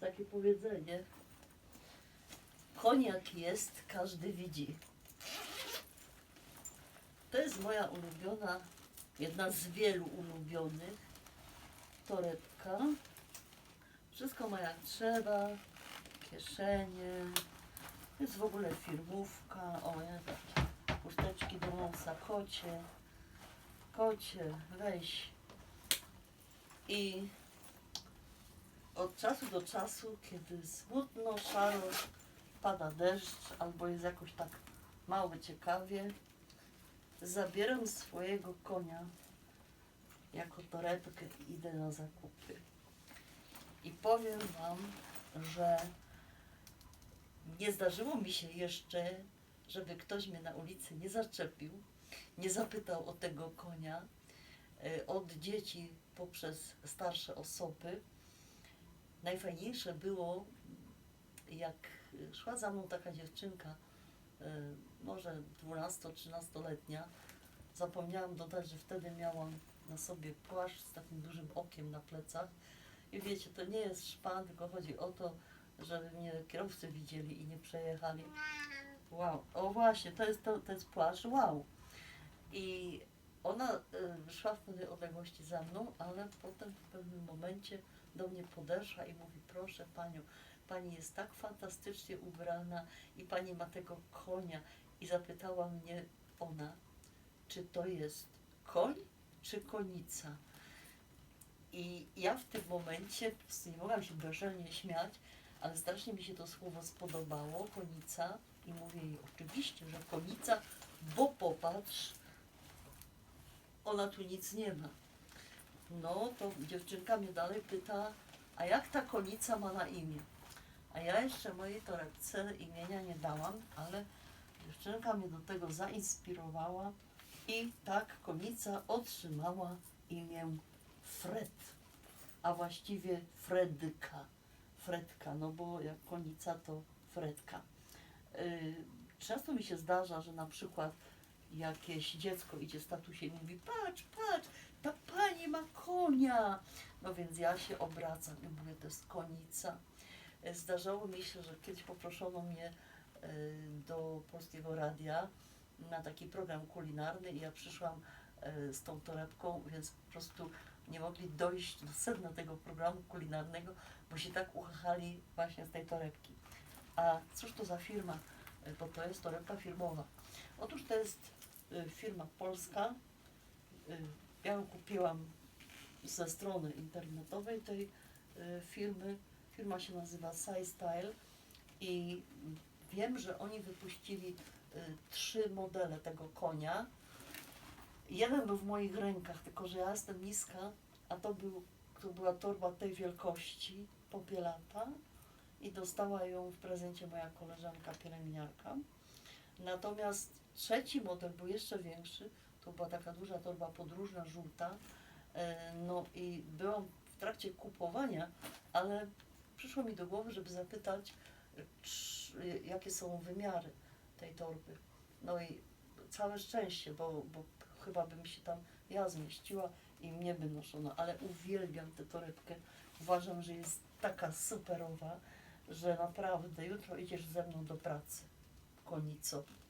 Takie powiedzenie. Koniak jest, każdy widzi. To jest moja ulubiona, jedna z wielu ulubionych torebka. Wszystko ma jak trzeba, kieszenie. Jest w ogóle firmówka. O, ja takie chusteczki do nosa, kocie. Kocie, weź. I od czasu do czasu, kiedy smutno, szaro, pada deszcz albo jest jakoś tak mało ciekawie, zabieram swojego konia jako torebkę i idę na zakupy. I powiem Wam, że nie zdarzyło mi się jeszcze, żeby ktoś mnie na ulicy nie zaczepił, nie zapytał o tego konia. E, Od dzieci poprzez starsze osoby. Najfajniejsze było, jak szła za mną taka dziewczynka, e, może 12-13-letnia. Zapomniałam dodać, że wtedy miałam na sobie płaszcz z takim dużym okiem na plecach. I wiecie, to nie jest szpan, tylko chodzi o to, żeby mnie kierowcy widzieli i nie przejechali. Wow, o właśnie, to jest, to, to jest płaszcz, wow. I ona y, szła w pewnej odległości za mną, ale potem w pewnym momencie do mnie podeszła i mówi, proszę panią, pani jest tak fantastycznie ubrana i pani ma tego konia. I zapytała mnie ona, czy to jest koń, czy konica. I ja w tym momencie nie mogłam się bezczelnie śmiać, ale strasznie mi się to słowo spodobało, konica. I mówię jej, oczywiście, że konica, bo popatrz, ona tu nic nie ma. No to dziewczynka mnie dalej pyta, a jak ta konica ma na imię? A ja jeszcze mojej torebce imienia nie dałam, ale dziewczynka mnie do tego zainspirowała i tak konica otrzymała imię Fred, a właściwie Fredka. Fredka, no bo jak konica to Fredka. Yy, Często mi się zdarza, że na przykład jakieś dziecko idzie z tatusie i mówi, patrz, patrz, ta pani ma konia. No więc ja się obracam i mówię, to jest konica. E, Zdarzało mi się, że kiedyś poproszono mnie e, do Polskiego Radia na taki program kulinarny i ja przyszłam e, z tą torebką, więc po prostu nie mogli dojść do sedna tego programu kulinarnego, bo się tak uchachali właśnie z tej torebki. A cóż to za firma? Bo to jest torebka firmowa. Otóż to jest firma polska. E, Ja ją kupiłam ze strony internetowej tej e, firmy. Firma się nazywa SciStyle i wiem, że oni wypuścili trzy modele tego konia. Jeden był w moich rękach, tylko że ja jestem niska, a to, był, to była torba tej wielkości, popielata i dostała ją w prezencie moja koleżanka pielęgniarka. Natomiast trzeci model był jeszcze większy, to była taka duża torba podróżna, żółta. E, No i byłam w trakcie kupowania, ale przyszło mi do głowy, żeby zapytać, czy, jakie są wymiary tej torby. No i całe szczęście, bo, bo chyba bym się tam ja zmieściła i mnie by noszono, ale uwielbiam tę torebkę. Uważam, że jest taka superowa, że naprawdę jutro idziesz ze mną do pracy, こんにちは。